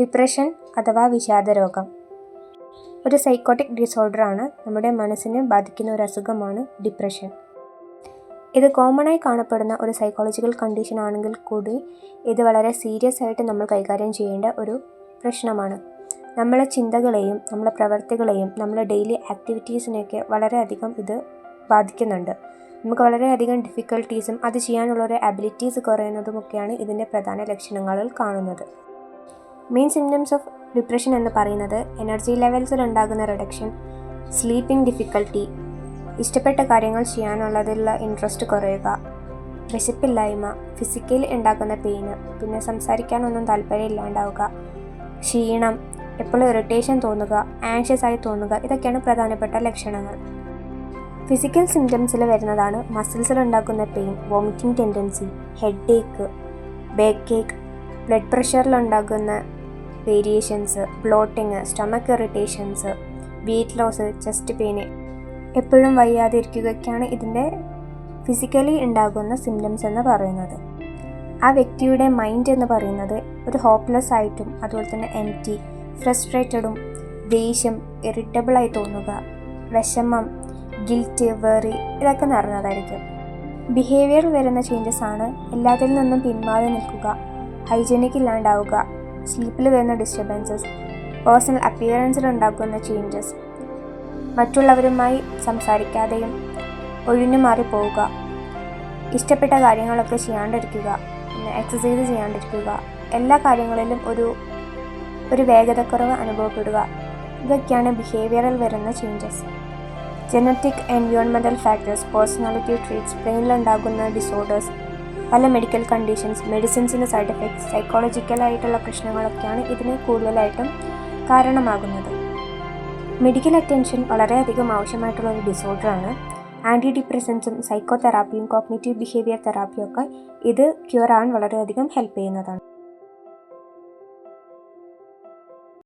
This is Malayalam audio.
ഡിപ്രഷൻ അഥവാ വിഷാദരോഗം. ഒരു സൈക്കോട്ടിക് ഡിസോർഡറാണ് നമ്മുടെ മനസ്സിനെ ബാധിക്കുന്ന ഒരു അസുഖമാണ് ഡിപ്രഷൻ. ഇത് കോമണായി കാണപ്പെടുന്ന ഒരു സൈക്കോളജിക്കൽ കണ്ടീഷൻ ആണെങ്കിൽ കൂടി ഇത് വളരെ സീരിയസ് ആയിട്ട് നമ്മൾ കൈകാര്യം ചെയ്യേണ്ട ഒരു പ്രശ്നമാണ്. നമ്മളെ ചിന്തകളെയും നമ്മളെ പ്രവർത്തികളെയും നമ്മളെ ഡെയിലി ആക്ടിവിറ്റീസിനെയൊക്കെ വളരെയധികം ഇത് ബാധിക്കുന്നുണ്ട്. നമുക്ക് വളരെയധികം ഡിഫിക്കൽട്ടീസും അത് ചെയ്യാനുള്ള ഒരു അബിലിറ്റീസ് കുറയുന്നതുമൊക്കെയാണ് ഇതിന്റെ പ്രധാന ലക്ഷണങ്ങളിൽ കാണുന്നത്. മെയിൻ സിംറ്റംസ് ഓഫ് ഡിപ്രഷൻ എന്ന് പറയുന്നത് എനർജി ലെവൽസിൽ ഉണ്ടാകുന്ന റിഡക്ഷൻ സ്ലീപ്പിംഗ് ഡിഫിക്കൽട്ടി ഇഷ്ടപ്പെട്ട കാര്യങ്ങൾ ചെയ്യാനുള്ളതിലുള്ള ഇൻട്രസ്റ്റ് കുറയുക വിശപ്പില്ലായ്മ ഫിസിക്കലി ഉണ്ടാക്കുന്ന പെയിന് പിന്നെ സംസാരിക്കാനൊന്നും താല്പര്യം ഇല്ലാണ്ടാവുക ക്ഷീണം എപ്പോഴും ഇറിറ്റേഷൻ തോന്നുക ആൻഷ്യസ് ആയി തോന്നുക ഇതൊക്കെയാണ് പ്രധാനപ്പെട്ട ലക്ഷണങ്ങൾ. ഫിസിക്കൽ സിംറ്റംസിൽ വരുന്നതാണ് മസിൽസിൽ ഉണ്ടാക്കുന്ന pain vomiting tendency headache backache blood പ്രഷറിലുണ്ടാകുന്ന variations bloating stomach irritations weight loss chest pain എപ്പോഴും വയ്യാതിരിക്കുകയൊക്കെയാണ് ഇതിന്റെ ഫിസിക്കലി ഉണ്ടാകുന്ന സിംറ്റംസ് എന്ന് പറയുന്നത്. ആ വ്യക്തിയുടെ മൈൻഡ് എന്ന് പറയുന്നത് ഒരു ഹോപ്പ്ലെസ് ആയിട്ടും അതുപോലെ തന്നെ എം ടി ഫ്രസ്ട്രേറ്റഡും ദേഷ്യം ഇറിറ്റബിളായി തോന്നുക വിഷമം ഗിൽറ്റ് വേറി ഇതൊക്കെ നിറഞ്ഞതായിരിക്കും. ബിഹേവിയറിൽ വരുന്ന ചേഞ്ചസ് ആണ് എല്ലാത്തിൽ നിന്നും പിന്മാറി നിൽക്കുക ഹൈജീനിക് ഇല്ലാണ്ടാവുക സ്ലീപ്പിൽ വരുന്ന ഡിസ്റ്റർബൻസസ് പേഴ്സണൽ അപ്പിയറൻസിൽ ഉണ്ടാക്കുന്ന ചേഞ്ചസ് മറ്റുള്ളവരുമായി സംസാരിക്കാതെയും ഒഴിഞ്ഞു മാറി പോവുക ഇഷ്ടപ്പെട്ട കാര്യങ്ങളൊക്കെ ചെയ്യാണ്ടിരിക്കുക പിന്നെ എക്സസൈസ് ചെയ്യാണ്ടിരിക്കുക എല്ലാ കാര്യങ്ങളിലും ഒരു ഒരു വേഗതക്കുറവ് അനുഭവപ്പെടുക. ഇതൊക്കെയാണ് ബിഹേവിയറിൽ വരുന്ന ചേഞ്ചസ് ജനറ്റിക് എൻവയോൺമെന്റൽ ഫാക്ടേഴ്സ് പേഴ്സണാലിറ്റി ട്രീറ്റ്സ് ബ്രെയിനിലുണ്ടാകുന്ന ഡിസോർഡേഴ്സ് പല മെഡിക്കൽ കണ്ടീഷൻസ് മെഡിസിൻസിന്റെ സൈഡ് എഫക്ട്സ് സൈക്കോളജിക്കലായിട്ടുള്ള പ്രശ്നങ്ങളൊക്കെയാണ് ഇതിന് കൂടുതലായിട്ടും കാരണമാകുന്നത്. മെഡിക്കൽ അറ്റൻഷൻ വളരെയധികം ആവശ്യമായിട്ടുള്ള ഒരു ഡിസോർഡറാണ് ആന്റി ഡിപ്രസൻസും സൈക്കോ തെറാപ്പിയും കോഗ്നേറ്റീവ് ബിഹേവിയർ തെറാപ്പിയും ഒക്കെ ഇത് ക്യൂർ ആവാൻ വളരെയധികം ഹെൽപ്പ് ചെയ്യുന്നതാണ്.